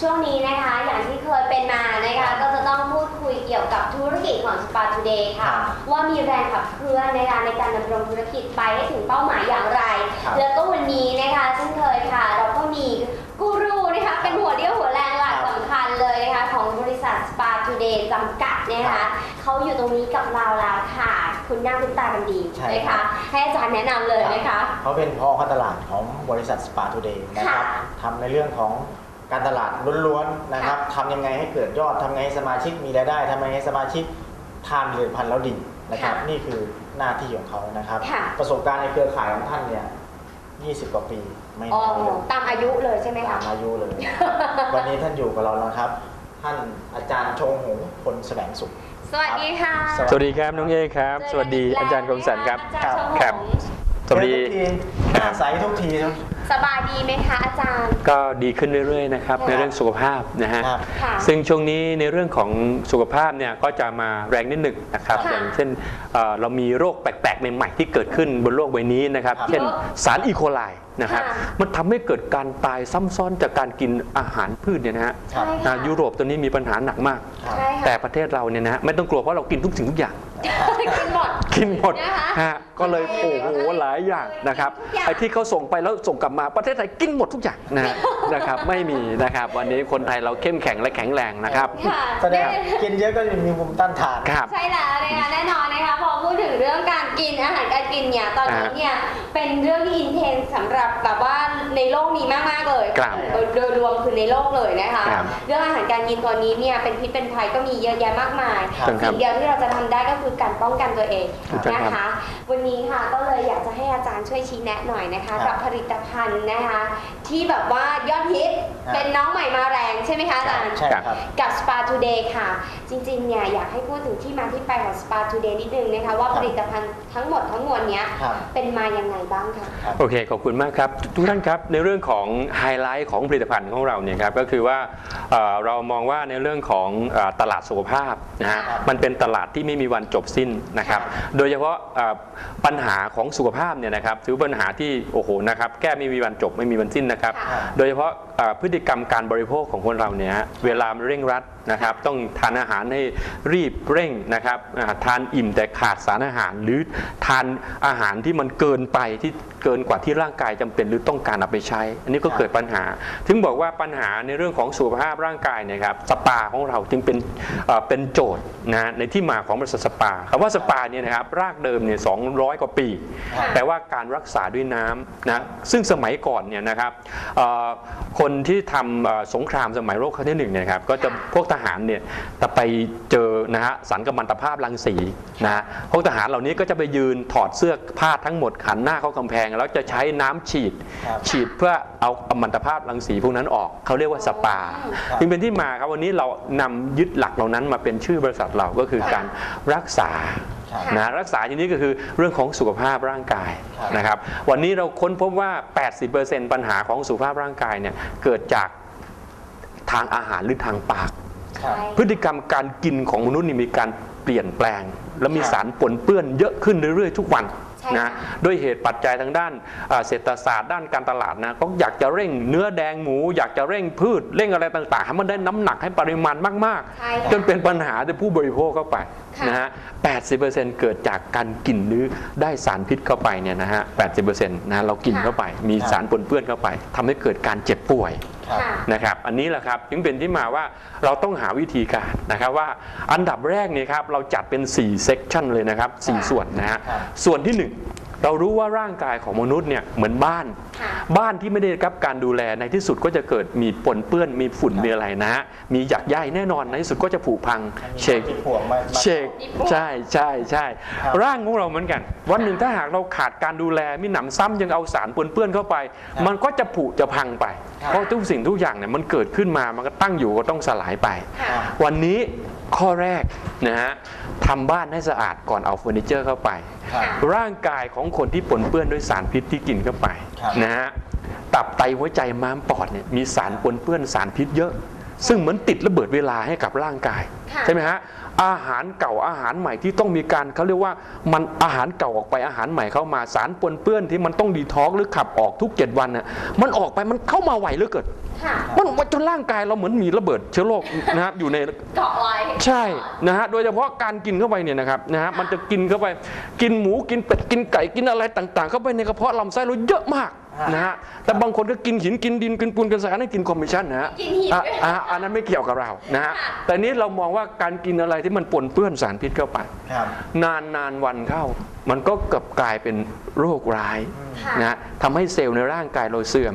ช่วงนี้นะคะ อย่างที่เคยเป็นมานะคะ ก็จะต้องพูดคุยเกี่ยวกับธุรกิจของ Spa Today ค่ะครับว่ามีแรงขับเคลื่อนนะคะในการดำรงธุรกิจไปให้ถึงเป้าหมายอย่างไรครับแล้วก็วันนี้นะคะเช่นเคยค่ะ เราก็มีกูรูนะคะเป็นหัวเรี่ยวหัวแรงหลักครับสำคัญเลยนะคะของบริษัท Spa Today จำกัดนะคะเขาอยู่ตรงนี้กับเราแล้วค่ะ คุณหน้าคุณตากันดีใช่นะครัคะบให้อาจารย์แนะนำเลยนะคะเขาเป็นพ่อค้าตลาดของบริษัทสปาทูเดย์นะครับค่ะทำในเรื่องของ การตลาดล้วนๆนะครับทำยังไงให้เกิดยอดทำไงให้สมาชิกมีรายได้ทำไงให้สมาชิกทานผลิตภัณฑ์แล้วดีนะครับค่ะนี่คือหน้าที่ของเขานะครับค่ะประสบการณ์ในเครือข่ายของท่านเนี่ย20 กว่าปีไม่อ๋อน้อยเลยตามอายุเลยใช่ไหมตาคะมอายุเลย วันนี้ท่านอยู่กับเราแล้วครับ ท่านอาจารย์ชงหงพลแสวงสุข สวัสดีค่ะ สวัสวัสดีครับน้องเอครับ สวัสดีอาจารย์คมสันครับอาจารย์ชมครับหง สวัสดีเจอทุกทีหน้าใสทุกทีครับสบายดีไหมคะอาจารย์ ก็ดีขึ้นเรื่อยๆนะครับค่ะในเรื่องสุขภาพนะฮะครับค่ะซึ่งช่วงนี้ในเรื่องของสุขภาพเนี่ยก็จะมาแรงนิดหนึ่งนะครับค่ะอย่างเช่นเอ่อเรามีโรคแปลกๆใหม่ๆที่เกิดขึ้นบนโลกใบนี้นะครับครับเช่นเยอะสารอีโคไลนะครับค่ะมันทำให้เกิดการตายซ้ำซ้อนจากการกินอาหารพืชเนี่ยนะฮะครับใช่อ่าค่ะยุโรปตัวนี้มีปัญหาหนักมากครับใช่ค่ะแต่ประเทศเราเนี่ยนะฮะไม่ต้องกลัวเพราะเรากินทุกสิ่งทุกอย่างกินหมด กินหมดนะคะฮะก็เลยโอ้โหหลายอย่างนะครับทุกอย่าง ไอ้ที่เขาส่งไปแล้วส่งกลับมาประเทศไทยกินหมดทุกอย่างนะฮะนะครับไม่มีนะครับวันนี้คนไทยเราเข้มแข็งและแข็งแรงนะครับ ค่ะแสดงกินเยอะก็จะมีภูมิต้านทาน ครับ ใช่แล้วนะคะแน่นอนนะคะพอพูดถึงเรื่อง การกินอาหารการกินเนี่ยตอนนี้อ่าเนี่ยเป็นเรื่องที่อินเทนสำหรับแบบว่าในโลกนี้มากๆเลยครับโดยโดยรวมคือในโลกเลยนะคะครับเรื่องอาหารการกินตัวนี้เนี่ยเป็นพิษเป็นภัยก็มีเยอะแยะมากมายครับครับสิ่งเดียวที่เราจะทำได้ก็คือการป้องกันตัวเองถูกต้องนะคะ วันนี้ค่ะก็เลยอยากจะให้อาจารย์ช่วยชี้แนะหน่อยนะคะครับกับผลิตภัณฑ์นะคะ ที่แบบว่ายอดฮิตครับเป็นน้องใหม่มาแรงใช่ไหมคะอาจารย์ใช่ครับกับ Spa Today ค่ะ จริงๆเนี่ยอยากให้พูดถึงที่มาที่ไปของ Spa Today นิดนึงนะคะ ว่าครับผลิตภัณฑ์ ทั้งหมดทั้งมวลเนี้ยครับ เป็นมายังไงบ้างคะ โอเค ขอบคุณมากครับ ทุกท่านครับ ในเรื่องของไฮไลท์ของผลิตภัณฑ์ของเราเนี่ยครับ ก็คือว่าเอ่อเรามองว่าในเรื่องของเอ่อตลาดสุขภาพนะฮะครับมันเป็นตลาดที่ไม่มีวันจบสิ้นนะครับ โดยเฉพาะเอ่อปัญหาของสุขภาพเนี่ยนะครับถือเป็นปัญหาที่โอ้โหนะครับแก้ไม่มีวันจบไม่มีวันสิ้นนะครับค่ะโดยเฉพาะเอ่อพฤติกรรมการบริโภคของคนเราเนี่ยฮะเวลามันเร่งรัดนะครับต้องทานอาหารให้รีบเร่งนะครับอ่าทานอิ่มแต่ขาดสารอาหารหรือทานอาหารที่มันเกินไปที่ เกินกว่าที่ร่างกายจำเป็นหรือต้องการเอาไปใช้ อันนี้ก็เกิดปัญหา ถึงบอกว่าปัญหาในเรื่องของสุขภาพร่างกายเนี่ยครับสปาของเราจึงเป็นเอ่อเป็นโจทย์นะในที่มาของบริษัทสปาคำว่าสปาเนี่ยนะครับรากเดิมเนี่ย200กว่าปีค่ะแต่ว่าการรักษาด้วยน้ำนะซึ่งสมัยก่อนเนี่ยนะครับเอ่อคนที่ทำเอ่อสงครามสมัยโลกครั้งที่หนึ่งเนี่ยครับก็จะค่ะพวกทหารเนี่ยจะไปเจอนะฮะสารกัมมันตภาพรังสีนะฮะพวกทหารเหล่านี้ก็จะไปยืนถอดเสื้อผ้าทั้งหมดหันหน้าเข้ากำแพงแล้วจะใช้น้ำฉีดครับฉีดเพื่อเอากัมมันตภาพรังสีพวกนั้นออกเขาเรียกว่าสปาครับจึงเป็นที่มาครับวันนี้เรานำยึดหลักเหล่านั้นมาเป็นชื่อบริษัทเราก็คือครับการรักษาครับนะรักษาทีนี้ก็คือเรื่องของสุขภาพร่างกายครับนะครับ วันนี้เราค้นพบว่า 80%ปัญหาของสุขภาพร่างกายเนี่ยเกิดจากทางอาหารหรือทางปากครับพฤติกรรมการกินของมนุษย์นี่มีการเปลี่ยนแปลง และมีครับสารปนเปื้อนเยอะขึ้นเรื่อยๆทุกวันใช่ นะค่ะด้วยเหตุปัจจัยทางด้านอ่าเศรษฐศาสตร์ด้านการตลาดนะก็อยากจะเร่งเนื้อแดงหมู อยากจะเร่งพืชเร่งอะไรต่างๆให้มันได้น้ำหนักให้ปริมาณมากใช่ๆค่ะจนเป็นปัญหาที่ผู้บริโภคเข้าไปค่ะนะฮะ80%เกิดจากการกินหรือได้สารพิษเข้าไปเนี่ยนะฮะ80%นะเรากินเข้าไป มีครับสารปนเปื้อนเข้าไปทำให้เกิดการเจ็บป่วยครับค่ะ นะครับอันนี้แหละครับจึงเป็นที่มาว่าเราต้องหาวิธีการนะครับว่าอันดับแรกเนี่ยครับเราจัดเป็น 4 เซกชันเลยนะครับค่ะ4ส่วนนะฮะครับส่วนที่ 1 เรารู้ว่าร่างกายของมนุษย์เนี่ยเหมือนบ้านค่ะบ้านที่ไม่ได้รับการดูแลในที่สุดก็จะเกิดมีปนเปื้อนมีฝุ่นครับมีอะไรนะฮะมีหยักใยแน่นอนในที่สุดก็จะผุพังเชกมีห่วงมามาเชกใช่ใช่ใช่ครับร่างของเราเหมือนกัน วันหนึ่งถ้าหากเราขาดการดูแลมีหนำซ้ำยังเอาสารปนเปื้อนเข้าไปครับมันก็จะผุจะพังไปครับเพราะทุกสิ่งทุกอย่างเนี่ยมันเกิดขึ้นมามันก็ตั้งอยู่ก็ต้องสลายไปค่ะครับวันนี้ ข้อแรกนะฮะทำบ้านให้สะอาดก่อนเอาเฟอร์นิเจอร์เข้าไปครับร่างกายของคนที่ปนเปื้อนด้วยสารพิษที่กินเข้าไปครับนะฮะตับไตหัวใจม้ามปอดเนี่ยมีสารปนเปื้อนสารพิษเยอะ ซึ่งเหมือนติดระเบิดเวลาให้กับร่างกายค่ะใช่ไหมฮะ อาหารเก่าอาหารใหม่ที่ต้องมีการเขาเรียกว่ามันอาหารเก่าออกไปอาหารใหม่เข้ามาสารปนเปื้อนที่มันต้องดีท็อกซ์หรือขับออกทุก7วันน่ะมันออกไปมันเข้ามาไหวเหลือเกินค่ะมันมันจนร่างกายเราเหมือนมีระเบิดเชื้อโรคนะครับอยู่ในเกาะไว้ใช่นะฮะโดยเฉพาะการกินเข้าไปเนี่ยนะครับนะฮะมันจะกินเข้าไปกินหมูกินเป็ดกินไก่กินอะไรต่าง ๆ เข้าไปในกระเพาะลำไส้เราเยอะมาก นะฮะแต่บางคนก็กินหินกินดินกินปูนกินสารนั่นกินคอมมิชชั่นนะฮะกินหินอะด้วยอะอันนั้นไม่เกี่ยวกับเรานะฮะค่ะแต่นี้เรามองว่าการกินอะไรที่มันปนเปื้อนสารพิษเข้าไป ครับนานนานวันเข้า มันก็เกิดกลายเป็นโรคร้ายค่ะนะทำให้เซลล์ในร่างกายเราเสื่อม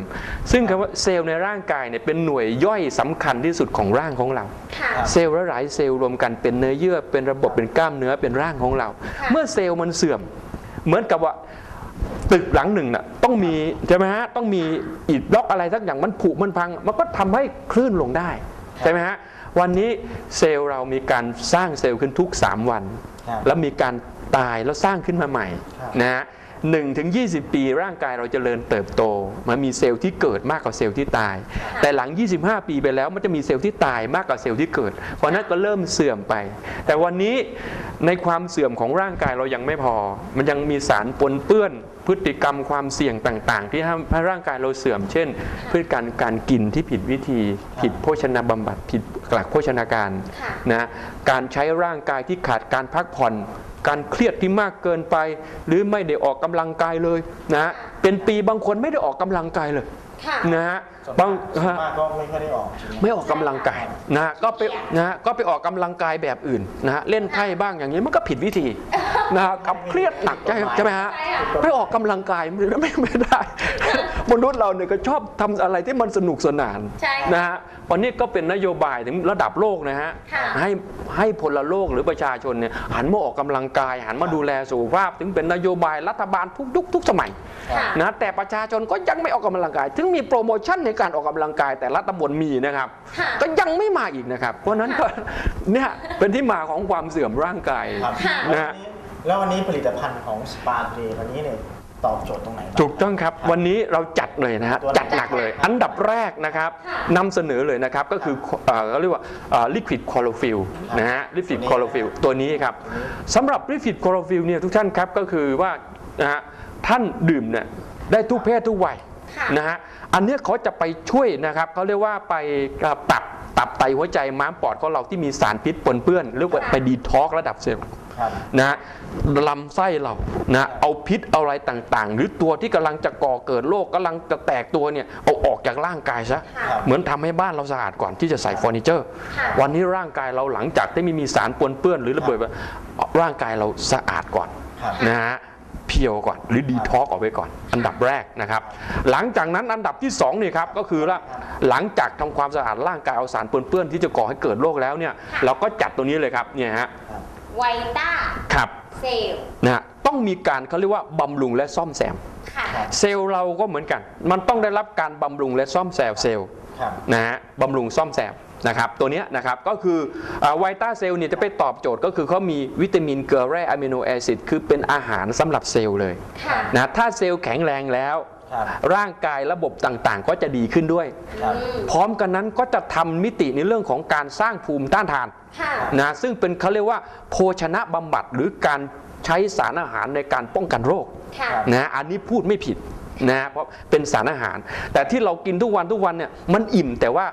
ซึ่งคำว่าเซลล์ในร่างกายเนี่ยเป็นหน่วยย่อยสำคัญที่สุดของร่างของเรา ค่ะ เซลล์หลายๆเซลล์รวมกันเป็นเนื้อเยื่อเป็นระบบเป็นกล้ามเนื้อเป็นร่างของเรา ค่ะ เมื่อเซลล์มันเสื่อม เหมือนกับว่า ตึกหลังหนึ่งน่ะต้องมีใช่ไหมฮะต้องมีอิฐบล็อกอะไรสักอย่างมันผุมันพัง มันก็ทำให้คลื่นลงได้ใช่ไหมฮะวันนี้เซลล์เรามีการสร้างเซลล์ขึ้นทุก 3 วันครับแล้วมีการตายแล้วสร้างขึ้นมาใหม่ครับนะฮะหนึ่งถึง20ปีร่างกายเราจเจริญเติบโต มันมีเซลล์ที่เกิดมากกว่าเซลล์ที่ตาย แต่หลัง 25 ปีไปแล้วมันจะมีเซลล์ที่ตายมากกว่าเซลล์ที่เกิด เพราะนั้นก็เริ่มเสื่อมไป แต่วันนี้ในความเสื่อมของร่างกายเรายังไม่พอ มันยังมีสารปนเปื้อน พฤติกรรมความเสี่ยงต่าง ๆ ที่ทำให้ร่างกายเราเสื่อม เช่น พฤติกรรมการกินที่ผิดวิธีผิดโภชนาบำบัดผิดหลักโภชนาการค่ะนะการใช้ร่างกายที่ขาดการพักผ่อน การเครียดที่มากเกินไป หรือไม่ได้ออกกำลังกายเลยนะเป็นปีบางคนไม่ได้ออกกำลังกายเลยค่ะนะฮะส่วนบางมากส่วนฮะมากก็ไม่ค่อยได้ออกใช่ไหมไม่ออกกำลังกายนะฮะก็ไปนะฮะก็ไปออกกำลังกายแบบอื่นนะฮะเล่นไพ่บ้างอย่างนี้มันก็ผิดวิธี นะฮะกับเครียดหนักใช่ใช่ไหมฮะใช่ค่ะไปออกกำลังกายไม่ไม่ไม่ได้ มนุษย์เราเนี่ยก็ชอบทำอะไรที่มันสนุกสนานใช่ค่ะนะฮะวันนี้ก็เป็นนโยบายถึงระดับโลกนะฮะค่ะให้ให้พลโลกหรือประชาชนเนี่ยหันมาออกกำลังกาย หันมาดูแลสุขภาพ ถึงเป็นนโยบายรัฐบาลทุกยุคทุกสมัยค่ะนะแต่ประชาชนก็ยังไม่ออกกำลังกาย ถึงมีโปรโมชั่นในการออกกำลังกายแต่ละตำบลมีนะครับค่ะก็ยังไม่มาอีกนะครับ เพราะฉะนั้นก็เนี่ยเป็นที่มาของความเสื่อมร่างกายครับค่ะนะฮะ แล้ววันนี้ผลิตภัณฑ์ของสปาเดย์วันนี้เนี่ยตอบโจทย์ตรงไหนบ้าง ถูกต้องครับ วันนี้เราจัดเลยนะฮะตัวไหน จัดหนักเลย อันดับแรกนะครับค่ะนำเสนอเลยนะครับ ก็คือเอ่อเขาเรียกว่าลิควิดคอโลฟิลนะฮะลิควิดคอโลฟิลตัวนี้ครับสำหรับลิควิดคอโลฟิลเนี่ยทุกท่านครับก็คือว่านะฮะท่านดื่มเนี่ยได้ทุกเพศทุกวัยค่ะ นะฮะอันเนี้ยเขาจะไปช่วยนะครับเขาเรียกว่าไปปรับตับไตหัวใจม้ามปอดของเราที่มีสารพิษปนเปื้อนหรือว่าไปดีท็อกระดับเซลล์ครับ นะฮะลำไส้เรานะเอาพิษเอาอะไรต่างๆ หรือตัวที่กำลังจะก่อเกิดโรคกำลังจะแตกตัวเนี่ยเอาออกจากร่างกายซะค่ะเหมือนทำให้บ้านเราสะอาดก่อนที่จะใส่เฟอร์นิเจอร์ค่ะวันนี้ร่างกายเราหลังจากที่ไม่มีสารปนเปื้อนหรือระเบิดไปร่างกายเราสะอาดก่อนครับนะฮะเพียวก่อนหรือดีท็อกออกไปก่อน อันดับแรกนะครับ หลังจากนั้นอันดับที่สองนี่ครับก็คือว่าหลังจากทำความสะอาดร่างกายเอาสารปนเปื้อนที่จะก่อให้เกิดโรคแล้วเนี่ยเราก็จัดตัวนี้เลยครับเนี่ยฮะ ไวต้าครับเซลล์นะฮะต้องมีการเขาเรียกว่าบำรุงและซ่อมแซม ค่ะ เซลล์เราก็เหมือนกัน มันต้องได้รับการบำรุงและซ่อมแซมเซลล์ครับนะฮะบำรุงซ่อมแซมนะครับ ตัวเนี้ยนะครับก็คือไวต้าเซลล์เนี่ยจะไปตอบโจทย์ก็คือเขามีวิตามินเกลือแร่อะมิโนแอซิดคือเป็นอาหารสำหรับเซลล์เลยค่ะ นะถ้าเซลล์แข็งแรงแล้วค รับร่างกายระบบต่างๆ ก็จะดีขึ้นด้วยครับอืมพร้อมกันนั้นก็จะทำมิติในเรื่องของการสร้างภูมิต้านทานค่ะนะซึ่งเป็นเขาเรียกว่า โภชนะบำบัดหรือการใช้สารอาหารในการป้องกันโรคค่ะนะอันนี้พูดไม่ผิดนะเพราะเป็นสารอาหาร แต่ที่เรากินทุกวันทุกวันเนี่ยมันอิ่มแต่ว่า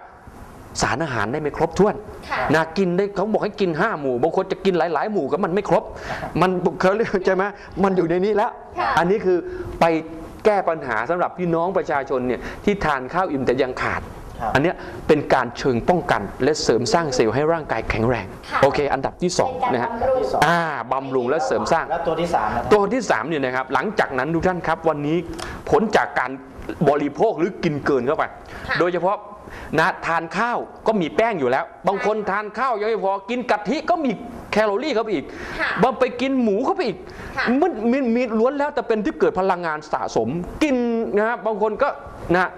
สารอาหารได้ไม่ครบถ้วนค่ะนะกินได้เขาบอกให้กิน 5 หมู่ บางคนจะกินหลาย ๆ หมู่ก็มันไม่ครบ มันเขาเรียกใช่ไหมมันอยู่ในนี้แล้วค่ะอันนี้คือไป แก้ปัญหาสำหรับพี่น้องประชาชนเนี่ยที่ทานข้าวอิ่มแต่ยังขาดครับอันเนี้ยเป็นการเชิงป้องกันและเสริมสร้างเซลล์ให้ร่างกายแข็งแรงค่ะโอเค อันดับที่สองเป็นการนะฮะบำรุงที่สองอ่าบำรุงและเสริมสร้างแล้วตัวที่สามนะครับตัวที่3เนี่ยนะครับหลังจากนั้นทุกท่านครับวันนี้ผลจากการบริโภคหรือกินเกินเข้าไปค่ะโดยเฉพาะนะทานข้าวก็มีแป้งอยู่แล้ว บางคนทานข้าวยังไม่พอกินกะทิก็มีแคลอรี่เข้าไปอีกค่ะบางไปกินหมูเข้าไปอีกค่ะมันมีมีล้วนแล้วแต่เป็นที่เกิดพลังงานสะสม กินนะฮะบางคนก็นะ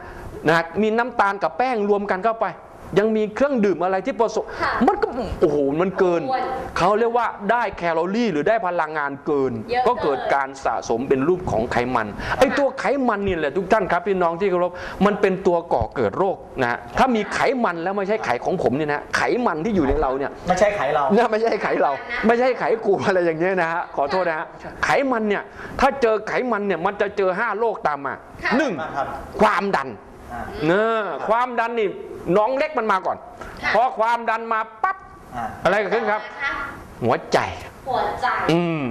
นะมีน้ำตาลกับแป้งรวมกันเข้าไป ยังมีเครื่องดื่มอะไรที่ผสมค่ะมันก็โอ้โหมันเกิน อ้วนเขาเรียกว่าได้แคลอรี่หรือได้พลังงานเกิน เยอะก็เกิดเกิน การสะสมเป็นรูปของไขมันไอ้ตัวไขมันนี่แหละทุกท่านครับพี่น้องที่เคารพมันเป็นตัวก่อเกิดโรคนะฮะถ้ามีไขมันแล้วไม่ใช่ไขของผมเนี่ยนะไขมันที่อยู่ในเราเนี่ย ไม่ใช่ไขเรา เนี่ยไม่ใช่ไขเรา ไม่ใช่ไขกูอะไรอย่างเงี้ยนะฮะขอโทษนะฮะไขมันเนี่ยถ้าเจอไขมันเนี่ยมันจะเจอห้าโรคตามมาค่ะ หนึ่งมากครับ ความดันอ่า เนอความดันนี่ น้องเล็กมันมาก่อนค่ะพอความดันมาปั๊บอ่าอะไรเกิดขึ้นครับะหัวใจ หัวใจ อืม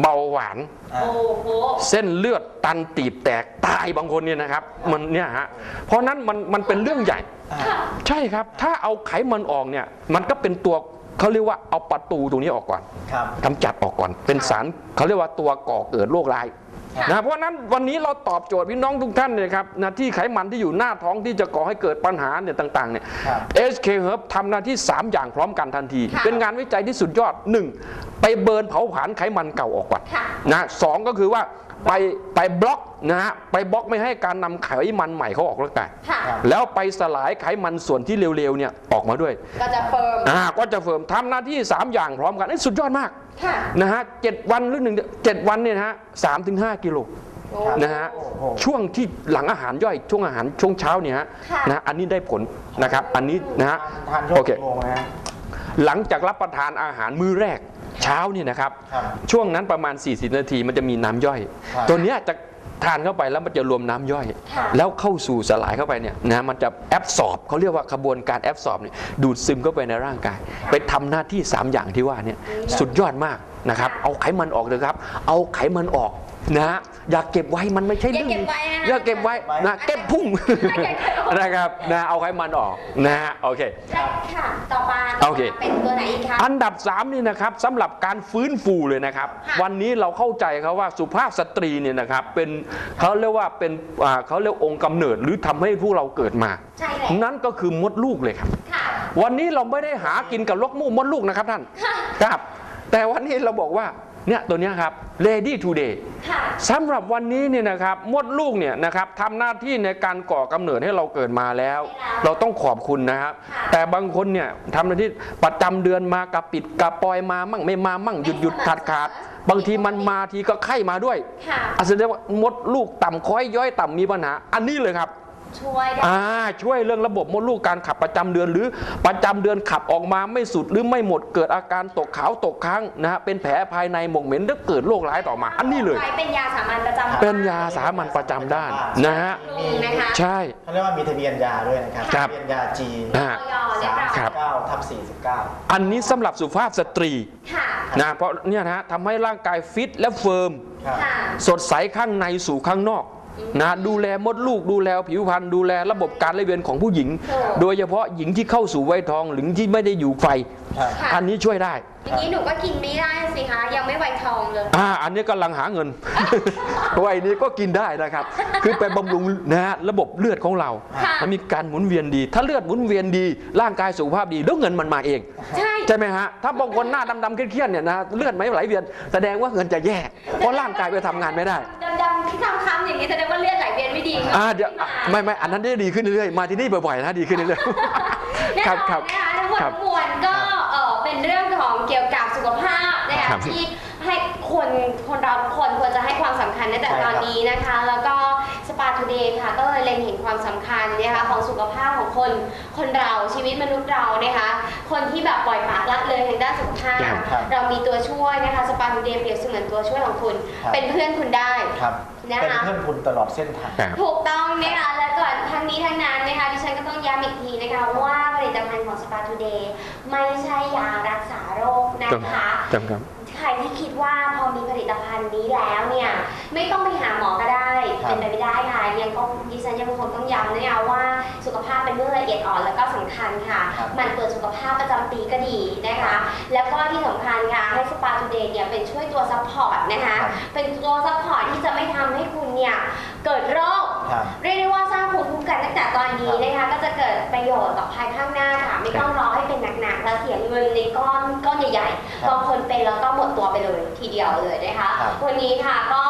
เบาหวานอ่าโอ้โหเส้นเลือดตันตีบแตกตายบางคนเนี่ยนะครับ มันเนี่ยฮะ เพราะนั้นมันมันเป็นเรื่องใหญ่อ่าค่ะใช่ครับ ถ้าเอาไขมันออกเนี่ย มันก็เป็นตัวเขาเรียกว่าเอาประตูตรงนี้ออกก่อนครับกำจัดออกก่อน เป็นสารเขาเรียกว่าตัวก่อเกิดโรคร้ายค่ะ นะเพราะฉะนั้นวันนี้เราตอบโจทย์พี่น้องทุกท่านเลยครับนะที่ไขมันที่อยู่หน้าท้องที่จะก่อให้เกิดปัญหาเนี่ยต่างๆเนี่ยครับ SK Herb ทำหน้าที่ 3 อย่างพร้อมกันทันทีค่ะเป็นงานวิจัยที่สุดยอด 1. ไปเบิร์นเผาผลาญไขมันเก่าออกก่อนค่ะนะสองก็คือว่า ไปไปบล็อกนะฮะไปบล็อกไม่ให้การนำไขมันใหม่เขาออกร่างกายค่ะครับแล้วไปสลายไขมันส่วนที่เร็วๆเนี่ยออกมาด้วย ก็จะเฟิร์มอ่าก็จะเฟิร์มทำหน้าที่ 3 อย่างพร้อมกันนี่สุดยอดมากค่ะนะฮะเจ็ดวันหรือหนึ่งเดือนเจ็ดวันเนี่ยนะฮะสามถึงห้ากิโลโอ้นะฮะโอ้โหช่วงที่หลังอาหารย่อยช่วงอาหารช่วงเช้าเนี่ยฮะค่ะนะอันนี้ได้ผลนะครับ อันนี้นะฮะทานช่วโองเคกี่โมงนะฮะหลังจากรับประทานอาหารมื้อแรกเช้าเนี่ยนะครับครับ ช่วงนั้นประมาณ 40 นาทีมันจะมีน้ำย่อยครับตัวเนี้ยจะทานเข้าไปแล้วมันจะรวมน้ำย่อยค่ะแล้วเข้าสู่สลายเข้าไปเนี่ยนะมันจะแอบสอบเขาเรียกว่าขบวนการแอบสอบเนี่ยดูดซึมเข้าไปในร่างกาย ไปทำหน้าที่ 3 อย่างที่ว่าเนี่ยสุดยอดมากนะครับ เอาไขมันออกเลยครับ เอาไขมันออก นะฮะอย่าเก็บไว้มันไม่ใช่อย่าเรื่องเก็บไว้นะคะอย่าเก็บไว้นะเก็บพุ่งอย่าเก็บไว้นะครับนะเอาไขมันออกนะฮะโอเคได้ค่ะต่อมาโอเคเป็นตัวไหนอีกคะอันดับ 3 นี่นะครับสำหรับการฟื้นฟูเลยนะครับค่ะวันนี้เราเข้าใจเขาว่าสุภาพสตรีเนี่ยนะครับเป็นเขาเรียกว่าเป็นอ่าเขาเรียกองค์กำเนิดหรือทำให้พวกเราเกิดมาใช่เลยนั่นก็คือมดลูกเลยครับค่ะวันนี้เราไม่ได้หากินกับลกมูกมดลูกนะครับท่านครับ แต่วันนี้เราบอกว่า เนี่ยตัวเนี้ยครับ ready today ค่ะสำหรับวันนี้เนี่ยนะครับมดลูกเนี่ยนะครับทำหน้าที่ในการก่อกำเนิดให้เราเกิดมาแล้วใช่แล้วเราต้องขอบคุณนะครับค่ะแต่บางคนเนี่ยทำหน้าที่ประจำเดือนมากับปิดกับปล่อยมามั่งไม่มามั่งหยุดหยุดขาดขาดบางทีมันมาทีก็ไข้มาด้วยค่ะอาจจะเรียกว่ามดลูกต่ำค้อยย้อยต่ำมีปัญหา อันนี้เลยครับ ช่วยได้อ่าช่วยเรื่องระบบมดลูกการขับประจำเดือนหรือประจำเดือนขับออกมาไม่สุดหรือไม่หมดเกิดอาการตกขาวตกค้างนะฮะเป็นแผลภายในหมองเหม็นแล้วเกิดโรคร้ายต่อมา อันนี้เลยใช้เป็นยาสามัญประจำเป็นยาสามัญประจำด้านนะฮะลุงนะคะใช่เขาเรียกว่ามีทะเบียนยาด้วยนะครับครับทะเบียนยาจีอ่าออยเรียบร้อยครับเก้าทับสี่สิบเก้าอันนี้สำหรับสุภาพสตรีค่ะนะเพราะเนี่ยนะฮะทำให้ร่างกายฟิตและเฟิร์มครับค่ะสดใสข้างในสู่ข้างนอก นะดูแลมดลูกดูแลผิวพรรณดูแลระบบการไหลเวียนของผู้หญิงถูกโดยเฉพาะหญิงที่เข้าสู่วัยทองหรือที่ไม่ได้อยู่ไฟครับค่ะอันนี้ช่วยได้อย่างนี้หนูก็กินไม่ได้สิคะยังไม่ไวทองเลยอ่าอันนี้กำลังหาเงินวัยนี้ก็กินได้นะครับ คือไปบำรุงนะฮะระบบเลือดของเราค่ะมันมีการหมุนเวียนดี ถ้าเลือดหมุนเวียนดี ร่างกายสุขภาพดีแล้วเงินมันมาเอง ใช่ใช่ไหมฮะถ้าบางคนหน้าดำๆเครียดๆเนี่ยนะเลือดไม่ไหลเวียนแสดงว่าเงินจะแย่เพราะร่างกายไปทำงานไม่ได้ ดำๆที่คำๆอย่างนี้แสดงว่าเลือดไหลเวียนไม่ดีอ่าเดี๋ยวอะไม่ไม่อันนั้นได้ดีขึ้นเรื่อยๆมาที่นี่บ่อยๆนะดีขึ้นเรื่อยๆแน่คนรับอนครับนะคะทั้งหมดครับทั้งมวลก็เอ่อเป็นเรื่องของเกี่ยวกับสุขภาพนะคะครับที่ให้คนคนเราทุกคนควรจะให้ความสำคัญในแต่ใช่ตครัอบนนี้นะคะ แล้วก็ สปาทูเดย์ค่ะก็เลยเล็งเห็นความสำคัญนะคะของสุขภาพของคนคนเราชีวิตมนุษย์เรานะคะคนที่แบบปล่อยปละละเลยทางด้านสุขภาพครับเรามีตัวช่วยนะคะสปาทูเดย์เปรียบเสมือนตัวช่วยของคุณครับเป็นเพื่อนคุณได้ครับนะคะเป็นเพื่อนคุณตลอดเส้นทางครับถูกต้องนะคะและก่อนทั้งนี้ทั้งนั้นนะคะดิฉันก็ต้องย้ำอีกทีนะคะว่าผลิตภัณฑ์ของ Spa Today ไม่ใช่ยารักษาโรคนะคะจำครับใครที่คิดว่าพอ มีผลิตภัณฑ์นี้แล้วเนี่ยไม่ต้องไปหาหมอก็ได้ครับ เป็นไปไม่ได้ค่ะยังต้องดิฉันยังคงต้องย้ำนะคะว่าสุขภาพเป็นเรื่องละเอียดอ่อนแล้วก็สำคัญค่ะ ครับหมันตรวจสุขภาพประจำปีก็ดีนะคะ แล้วก็ที่สำคัญค่ะให้ Spa Today เนี่ยเป็นช่วยตัวซัพพอร์ตนะคะ ครับ เป็นตัวซัพพอร์ตที่จะไม่ทำให้คุณเนี่ยเกิดโรค ครับ เรียกได้ว่าสร้างภูมิคุ้มกันตั้งแต่ตอนนี้นะคะ ก็จะเกิดประโยชน์ต่อภายข้างหน้าค่ะ ไม่ต้องรอให้เป็นหนักๆแล้ว เสียเงินในก้อนก้อนใหญ่ครับๆบางคนเป็นแล้วก็หมดตัวไปเลยทีเดียวเลยนะคะครับ วันนี้ค่ะก็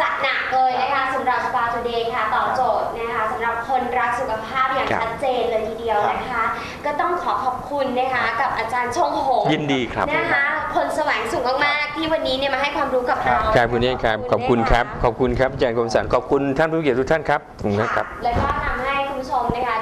จัดหนักเลยนะคะสำหรับ Spa Today ค่ะตอบโจทย์นะคะสำหรับคนรักสุขภาพอย่างครับชัดเจนเลยทีเดียวนะคะ ก็ต้องขอขอบคุณนะคะกับอาจารย์ชงหงยินดีครับ นะคะคนแสวงสูงมากๆที่วันนี้เนี่ยมาให้ความรู้กับเราครับคุณเองครับ ขอบคุณครับนะะขอบคุณครับอาจารย์คมสันขอบคุณท่านผู้เกียรติทุกท่านครับขอบคุณครับ แล้วก็ทำให้คุณผู้ชมนะคะ